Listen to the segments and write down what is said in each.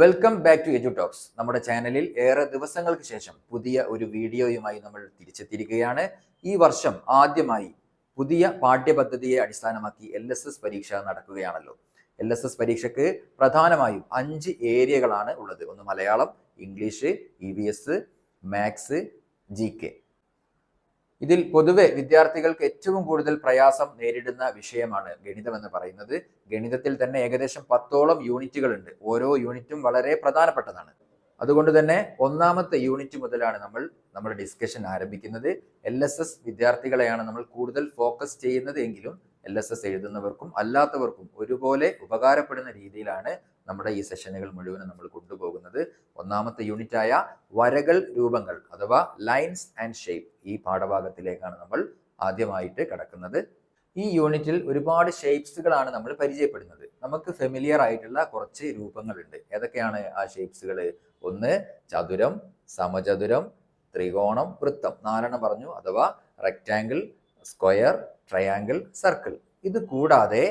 Welcome back to Edu Talks നമ്മുടെ ചാനലിൽ ഏറെ ദിവസങ്ങൾക്ക് ശേഷം പുതിയ ഒരു വീഡിയോയുമായി നമ്മൾ തിരിച്ചെത്തിയിരിക്കുകയാണ്. ഈ വർഷം ആദ്യമായി പുതിയ പാഠ്യപദ്ധതിയെ അടിസ്ഥാനമാക്കി എൽ എസ് എസ് പരീക്ഷ നടക്കുകയാണല്ലോ. എൽ എസ് എസ് പരീക്ഷയ്ക്ക് പ്രധാനമായും അഞ്ച് ഏരിയകളാണ് ഉള്ളത്. ഒന്ന് Malayalam English E V S maths G K ഇതിൽ പൊതുവെ വിദ്യാർത്ഥികൾക്ക് ഏറ്റവും കൂടുതൽ പ്രയാസം നേരിടുന്ന വിഷയമാണ് ഗണിതം എന്ന് പറയുന്നത്. ഗണിതത്തിൽ തന്നെ ഏകദേശം പത്തോളം യൂണിറ്റുകൾ ഉണ്ട് ഓരോ യൂണിറ്റും വളരെ പ്രധാനപ്പെട്ടതാണ്. അതുകൊണ്ട് തന്നെ ഒന്നാമത്തെ യൂണിറ്റ് മുതലാണ് നമ്മൾ നമ്മുടെ ഡിസ്കഷൻ ആരംഭിക്കുന്നത്. എൽ എസ് എസ് വിദ്യാർത്ഥികളെയാണ് നമ്മൾ കൂടുതൽ ഫോക്കസ് ചെയ്യുന്നത് എങ്കിലും എൽ എസ് എസ് എഴുതുന്നവർക്കും അല്ലാത്തവർക്കും ഒരുപോലെ ഉപകാരപ്പെടുന്ന രീതിയിലാണ് നമ്മുടെ ഈ സെഷനുകൾ മുഴുവനും നമ്മൾ കൊണ്ടുപോകുന്നത് ഒന്നാമത്തെ യൂണിറ്റായ വരകൾ രൂപങ്ങൾ അഥവാ ലൈൻസ് ആൻഡ് ഷേപ്പ് ഈ പാഠഭാഗത്തിലേക്കാണ് നമ്മൾ ആദ്യമായിട്ട് കടക്കുന്നത്. ഈ യൂണിറ്റിൽ ഒരുപാട് ഷേപ്സുകളാണ് നമ്മൾ പരിചയപ്പെടുന്നത്. നമുക്ക് ഫെമിലിയർ ആയിട്ടുള്ള കുറച്ച് രൂപങ്ങളുണ്ട്. ഏതൊക്കെയാണ് ആ ഷേപ്സുകൾ? ഒന്ന് ചതുരം സമചതുരം ത്രികോണം വൃത്തം. നാലെണ്ണം പറഞ്ഞു. അഥവാ റെക്റ്റാങ്കിൾ സ്ക്വയർ ട്രയാങ്കിൾ സർക്കിൾ ഇത് കൂടാതെ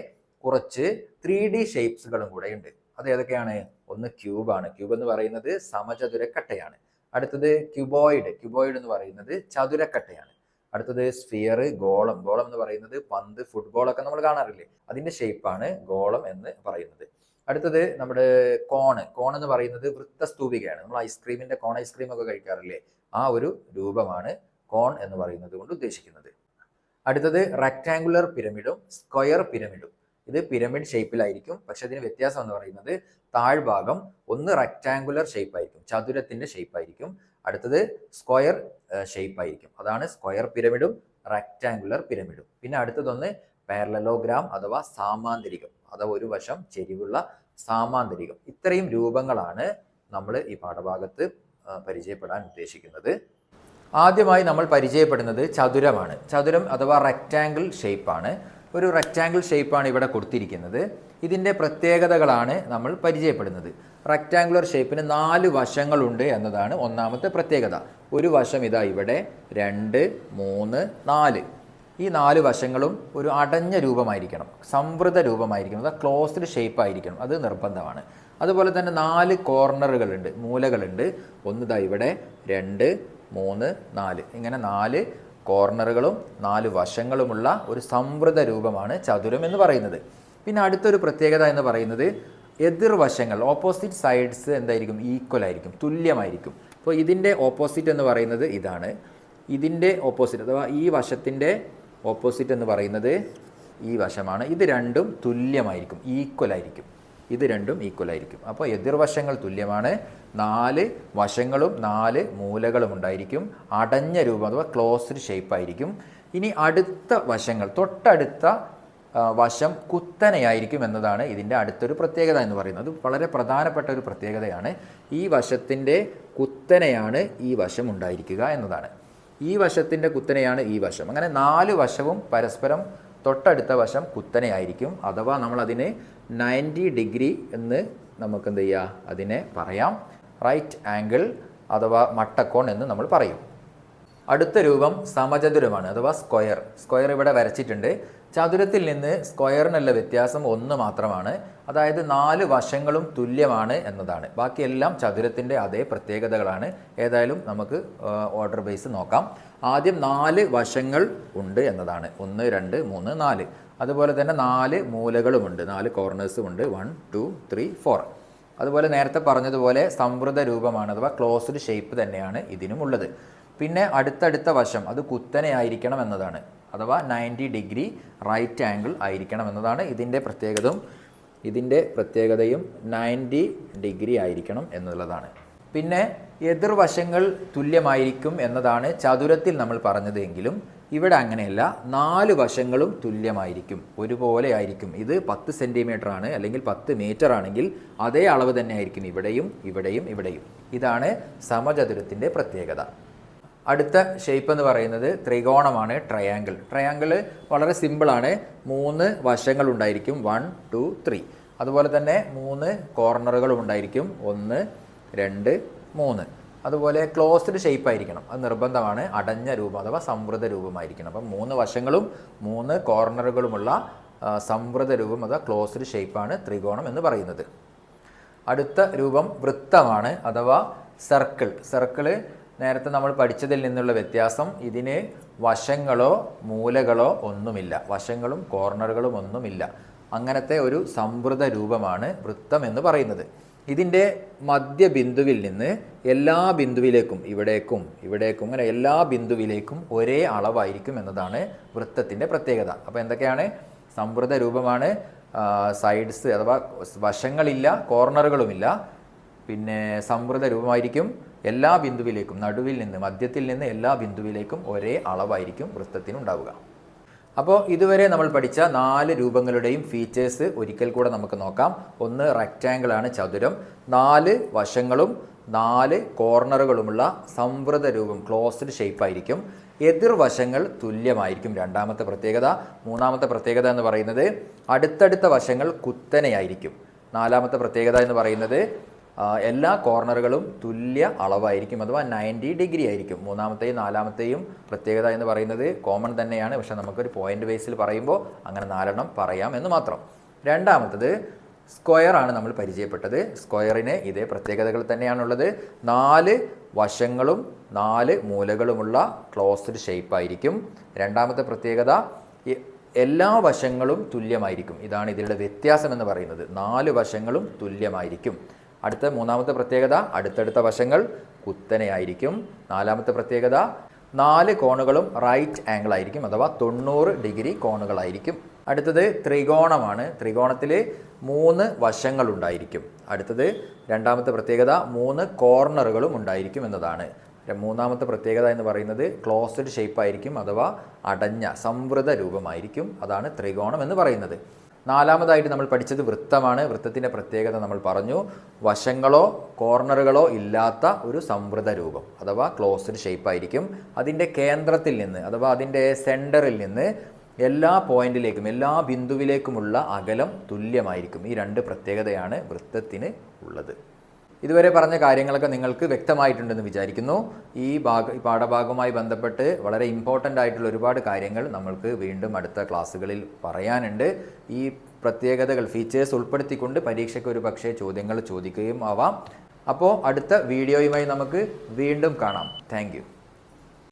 കുറച്ച് ത്രീ ഡി ഷേപ്സുകളും കൂടെ ഉണ്ട്. അത് ഏതൊക്കെയാണ്? ഒന്ന് ക്യൂബാണ്. ക്യൂബ് എന്ന് പറയുന്നത് സമചതുരക്കട്ടയാണ്. അടുത്തത് ക്യൂബോയിഡ്. ക്യൂബോയിഡ് എന്ന് പറയുന്നത് ചതുരക്കട്ടയാണ്. അടുത്തത് സ്ഫിയർ ഗോളം. ഗോളം എന്ന് പറയുന്നത് പന്ത് ഫുട്ബോൾ ഒക്കെ നമ്മൾ കാണാറില്ലേ? അതിന്റെ ഷേപ്പാണ് ഗോളം എന്ന് പറയുന്നത്. അടുത്തത് നമ്മുടെ കോണ് കോൺ എന്ന് പറയുന്നത് വൃത്തസ്തൂപികയാണ്. നമ്മൾ ഐസ്ക്രീമിന്റെ കോൺ ഐസ്ക്രീം ഒക്കെ കഴിക്കാറില്ലേ? ആ ഒരു രൂപമാണ് കോൺ എന്ന് പറയുന്നത് കൊണ്ട് ഉദ്ദേശിക്കുന്നത്. അടുത്തത് റെക്ടാങ്കുലർ പിരമിഡും സ്ക്വയർ പിരമിഡും. ഇത് പിരമിഡ് ഷേപ്പിലായിരിക്കും പക്ഷെ അതിന് വ്യത്യാസം എന്ന് പറയുന്നത് താഴ്ഭാഗം ഒന്ന് റെക്റ്റാങ്കുലർ ഷേപ്പ് ആയിരിക്കും. ചതുരത്തിന്റെ ഷേപ്പ് ആയിരിക്കും. അടുത്തത് സ്ക്വയർ ഷേപ്പ് ആയിരിക്കും. അതാണ് സ്ക്വയർ പിരമിഡും റെക്റ്റാങ്കുലർ പിരമിഡും പിന്നെ അടുത്തതൊന്ന് പാരലലോഗ്രാം അഥവാ സാമാന്തരികം. അഥവാ ഒരു വശം ചെരിവുള്ള സാമാന്തരികം. ഇത്രയും രൂപങ്ങളാണ് നമ്മൾ ഈ പാഠഭാഗത്ത് പരിചയപ്പെടാൻ ഉദ്ദേശിക്കുന്നത്. ആദ്യമായി നമ്മൾ പരിചയപ്പെടുന്നത് ചതുരമാണ്. ചതുരം അഥവാ റെക്റ്റാങ്കിൾ ഷേപ്പാണ് ഒരു റെക്റ്റാങ്കിൾ ഷേപ്പാണ് ഇവിടെ കൊടുത്തിരിക്കുന്നത്. ഇതിന്റെ പ്രത്യേകതകളാണ് നമ്മൾ പരിചയപ്പെടുന്നത്. റെക്റ്റാങ്കുലർ ഷേപ്പിന് നാല് വശങ്ങളുണ്ട് എന്നതാണ് ഒന്നാമത്തെ പ്രത്യേകത. ഒരു വശം ഇതാ ഇവിടെ രണ്ട് മൂന്ന് നാല്. ഈ നാല് വശങ്ങളും ഒരു അടഞ്ഞ രൂപമായിരിക്കണം. സംവൃത രൂപമായിരിക്കണം. അത് ക്ലോസ്ഡ് ഷേപ്പ് ആയിരിക്കണം. അത് നിർബന്ധമാണ്. അതുപോലെ തന്നെ നാല് കോർണറുകളുണ്ട് മൂലകളുണ്ട്. ഒന്നിതാ ഇവിടെ രണ്ട് മൂന്ന് നാല്. ഇങ്ങനെ നാല് കോർണറുകളും നാല് വശങ്ങളുമുള്ള ഒരു സംവൃത രൂപമാണ് ചതുരം എന്ന് പറയുന്നത്. പിന്നെ അടുത്തൊരു പ്രത്യേകത എന്ന് പറയുന്നത് എതിർവശങ്ങൾ ഓപ്പോസിറ്റ് സൈഡ്സ് എന്തായിരിക്കും? ഈക്വൽ ആയിരിക്കും തുല്യമായിരിക്കും. അപ്പോൾ ഇതിന്റെ ഓപ്പോസിറ്റ് എന്ന് പറയുന്നത് ഇതാണ്. ഇതിന്റെ ഓപ്പോസിറ്റ് അഥവാ ഈ വശത്തിന്റെ ഓപ്പോസിറ്റ് എന്ന് പറയുന്നത് ഈ വശമാണ്. ഇത് രണ്ടും തുല്യമായിരിക്കും ഈക്വൽ ആയിരിക്കും. ഇത് രണ്ടും ഈക്വൽ ആയിരിക്കും. അപ്പോൾ എതിർവശങ്ങൾ തുല്യമാണ്. നാല് വശങ്ങളും നാല് മൂലകളും ഉണ്ടായിരിക്കും. അടഞ്ഞ രൂപം അഥവാ ക്ലോസ്ഡ് ഷേപ്പ് ആയിരിക്കും. ഇനി അടുത്ത വശങ്ങൾ തൊട്ടടുത്ത വശം കുത്തനെയായിരിക്കും എന്നതാണ് ഇതിന്റെ അടുത്തൊരു പ്രത്യേകത എന്ന് പറയുന്നത്. വളരെ പ്രധാനപ്പെട്ട ഒരു പ്രത്യേകതയാണ്. ഈ വശത്തിന്റെ കുത്തനെയാണ് ഈ വശം ഉണ്ടായിരിക്കുക എന്നതാണ്. ഈ വശത്തിന്റെ കുത്തനെയാണ് ഈ വശം. അങ്ങനെ നാല് വശവും പരസ്പരം തൊട്ടടുത്ത വശം കുത്തനെയായിരിക്കും അഥവാ നമ്മൾ അതിനെ നയന്റി ഡിഗ്രി എന്ന് നമുക്ക് എന്ത് ചെയ്യുക അതിനെ പറയാം. റൈറ്റ് ആംഗിൾ അഥവാ മട്ടക്കോൺ എന്ന് നമ്മൾ പറയും. അടുത്ത രൂപം സമചതുരമാണ് അഥവാ സ്ക്വയർ. സ്ക്വയർ ഇവിടെ വരച്ചിട്ടുണ്ട്. ചതുരത്തിൽ നിന്ന് സ്ക്വയറിനുള്ള വ്യത്യാസം ഒന്ന് മാത്രമാണ്. അതായത് നാല് വശങ്ങളും തുല്യമാണ് എന്നതാണ്. ബാക്കിയെല്ലാം ചതുരത്തിന്റെ അതേ പ്രത്യേകതകളാണ്. ഏതായാലും നമുക്ക് ഓർഡർ ബേസ് നോക്കാം. ആദ്യം നാല് വശങ്ങൾ ഉണ്ട് എന്നതാണ്. ഒന്ന് രണ്ട് മൂന്ന് നാല്. അതുപോലെ തന്നെ നാല് മൂലകളുമുണ്ട്. നാല് കോർണേഴ്സും ഉണ്ട്. വൺ ടു ത്രീ ഫോർ അതുപോലെ നേരത്തെ പറഞ്ഞതുപോലെ സംവൃത രൂപമാണ് അഥവാ ക്ലോസ്ഡ് ഷേപ്പ് തന്നെയാണ് ഇതിനുമുള്ളത്. പിന്നെ അടുത്തടുത്ത വശം അത് കുത്തനെ ആയിരിക്കണം എന്നതാണ് അഥവാ നയന്റി ഡിഗ്രി റൈറ്റ് ആംഗിൾ ആയിരിക്കണം എന്നതാണ് ഇതിന്റെ പ്രത്യേകതയും ഇതിന്റെ പ്രത്യേകതയും നയന്റി ഡിഗ്രി ആയിരിക്കണം എന്നുള്ളതാണ്. പിന്നെ എതിർവശങ്ങൾ തുല്യമായിരിക്കും എന്നതാണ് ചതുരത്തിൽ നമ്മൾ പറഞ്ഞത് എങ്കിലും ഇവിടെ അങ്ങനെയല്ല നാല് വശങ്ങളും തുല്യമായിരിക്കും ഒരുപോലെ ആയിരിക്കും. ഇത് പത്ത് സെന്റിമീറ്റർ ആണ് അല്ലെങ്കിൽ പത്ത് മീറ്റർ ആണെങ്കിൽ അതേ അളവ് തന്നെ ആയിരിക്കും ഇവിടെയും ഇവിടെയും ഇവിടെയും. ഇതാണ് സമചതുരത്തിന്റെ പ്രത്യേകത. അടുത്ത ഷേപ്പ് എന്ന് പറയുന്നത് ത്രികോണമാണ് ട്രയാങ്കിൾ ട്രയാങ്കിൾ വളരെ സിമ്പിളാണ് മൂന്ന് വശങ്ങൾ ഉണ്ടായിരിക്കും. വൺ ടു ത്രീ അതുപോലെ തന്നെ മൂന്ന് കോർണറുകളും ഉണ്ടായിരിക്കും. ഒന്ന് രണ്ട് മൂന്ന്. അതുപോലെ ക്ലോസ്ഡ് ഷേപ്പ് ആയിരിക്കണം. അത് നിർബന്ധമാണ്. അടഞ്ഞ രൂപം അഥവാ സംവൃത രൂപമായിരിക്കണം. അപ്പം മൂന്ന് വശങ്ങളും മൂന്ന് കോർണറുകളുമുള്ള സംവൃത രൂപം അഥവാ ക്ലോസ്ഡ് ഷേപ്പാണ് ത്രികോണം എന്ന് പറയുന്നത്. അടുത്ത രൂപം വൃത്തമാണ് അഥവാ സർക്കിൾ സർക്കിൾ നേരത്തെ നമ്മൾ പഠിച്ചതിൽ നിന്നുള്ള വ്യത്യാസം ഇതിന് വശങ്ങളോ മൂലകളോ ഒന്നുമില്ല. വശങ്ങളും കോർണറുകളും ഒന്നുമില്ല. അങ്ങനത്തെ ഒരു സംവൃത രൂപമാണ് വൃത്തം എന്ന് പറയുന്നത്. ഇതിന്റെ മധ്യബിന്ദുവിൽ നിന്ന് എല്ലാ ബിന്ദുവിലേക്കും ഇവിടേക്കും ഇവിടേക്കും അങ്ങനെ എല്ലാ ബിന്ദുവിലേക്കും ഒരേ അളവായിരിക്കും എന്നതാണ് വൃത്തത്തിന്റെ പ്രത്യേകത. അപ്പോൾ എന്തൊക്കെയാണ്? സംവൃത രൂപമാണ്. സൈഡ്സ് അഥവാ വശങ്ങളില്ല കോർണറുകളുമില്ല. പിന്നെ സമൃദ്ധ രൂപമായിരിക്കും എല്ലാ ബിന്ദുവിലേക്കും നടുവിൽ നിന്ന് മധ്യത്തിൽ നിന്ന് എല്ലാ ബിന്ദുവിലേക്കും ഒരേ അളവായിരിക്കും വൃത്തത്തിനുണ്ടാവുക അപ്പോൾ ഇതുവരെ നമ്മൾ പഠിച്ച നാല് രൂപങ്ങളുടെയും ഫീച്ചേഴ്സ് ഒരിക്കൽ കൂടെ നമുക്ക് നോക്കാം. ഒന്ന് റെക്റ്റാങ്കിൾ ആണ് ചതുരം. നാല് വശങ്ങളും നാല് കോർണറുകളുമുള്ള സംവൃത രൂപം ക്ലോസ്ഡ് ഷേപ്പ് ആയിരിക്കും. എതിർവശങ്ങൾ തുല്യമായിരിക്കും രണ്ടാമത്തെ പ്രത്യേകത. മൂന്നാമത്തെ പ്രത്യേകത എന്ന് പറയുന്നത് അടുത്തടുത്ത വശങ്ങൾ കുത്തനെയായിരിക്കും. നാലാമത്തെ പ്രത്യേകത എന്ന് പറയുന്നത് എല്ലാ കോർണറുകളും തുല്യ അളവായിരിക്കും അഥവാ നയന്റി ഡിഗ്രി ആയിരിക്കും. മൂന്നാമത്തെയും നാലാമത്തെയും പ്രത്യേകത എന്ന് പറയുന്നത് കോമൺ തന്നെയാണ്. പക്ഷേ നമുക്കൊരു പോയിന്റ് ബേസിൽ പറയുമ്പോൾ അങ്ങനെ നാലെണ്ണം പറയാം എന്ന് മാത്രം. രണ്ടാമത്തത് സ്ക്വയർ ആണ് നമ്മൾ പരിചയപ്പെട്ടത്. സ്ക്വയറിന് ഇതേ പ്രത്യേകതകൾ തന്നെയാണുള്ളത്. നാല് വശങ്ങളും നാല് മൂലകളുമുള്ള ക്ലോസ്ഡ് ഷേപ്പായിരിക്കും രണ്ടാമത്തെ പ്രത്യേകത എല്ലാ വശങ്ങളും തുല്യമായിരിക്കും. ഇതാണ് ഇതിലുള്ള വ്യത്യാസം എന്ന് പറയുന്നത്. നാല് വശങ്ങളും തുല്യമായിരിക്കും. അടുത്ത മൂന്നാമത്തെ പ്രത്യേകത അടുത്തടുത്ത വശങ്ങൾ കുത്തനെയായിരിക്കും. നാലാമത്തെ പ്രത്യേകത നാല് കോണുകളും റൈറ്റ് ആംഗിൾ ആയിരിക്കും അഥവാ തൊണ്ണൂറ് ഡിഗ്രി കോണുകളായിരിക്കും. അടുത്തത് ത്രികോണമാണ്. ത്രികോണത്തിൽ മൂന്ന് വശങ്ങളുണ്ടായിരിക്കും അടുത്തത് രണ്ടാമത്തെ പ്രത്യേകത മൂന്ന് കോർണറുകളും ഉണ്ടായിരിക്കും എന്നതാണ്. മൂന്നാമത്തെ പ്രത്യേകത എന്ന് പറയുന്നത് ക്ലോസ്ഡ് ഷേപ്പ് ആയിരിക്കും അഥവാ അടഞ്ഞ സംവൃത രൂപമായിരിക്കും. അതാണ് ത്രികോണം എന്ന് പറയുന്നത്. നാലാമതായിട്ട് നമ്മൾ പഠിച്ചത് വൃത്തമാണ്. വൃത്തത്തിന്റെ പ്രത്യേകത നമ്മൾ പറഞ്ഞു. വശങ്ങളോ കോർണറുകളോ ഇല്ലാത്ത ഒരു സംവൃത രൂപം അഥവാ ക്ലോസ്ഡ് ഷേപ്പ് ആയിരിക്കും. അതിന്റെ കേന്ദ്രത്തിൽ നിന്ന് അഥവാ അതിന്റെ സെന്ററിൽ നിന്ന് എല്ലാ പോയിന്റിലേക്കും എല്ലാ ബിന്ദുവിലേക്കുമുള്ള അകലം തുല്യമായിരിക്കും. ഈ രണ്ട് പ്രത്യേകതയാണ് വൃത്തത്തിന് ഉള്ളത്. ഇതുവരെ പറഞ്ഞ കാര്യങ്ങളൊക്കെ നിങ്ങൾക്ക് വ്യക്തമായിട്ടുണ്ടെന്ന് വിചാരിക്കുന്നു. ഈ ഭാഗ പാഠഭാഗവുമായി ബന്ധപ്പെട്ട് വളരെ ഇമ്പോർട്ടന്റ് ആയിട്ടുള്ള ഒരുപാട് കാര്യങ്ങൾ നമ്മൾക്ക് വീണ്ടും അടുത്ത ക്ലാസ്സുകളിൽ പറയാനുണ്ട്. ഈ പ്രത്യേകതകൾ ഫീച്ചേഴ്സ് ഉൾപ്പെടുത്തിക്കൊണ്ട് പരീക്ഷയ്ക്ക് ഒരു പക്ഷേ ചോദ്യങ്ങൾ ചോദിക്കുകയും ആവാം. അപ്പോൾ അടുത്ത വീഡിയോയുമായി നമുക്ക് വീണ്ടും കാണാം. താങ്ക്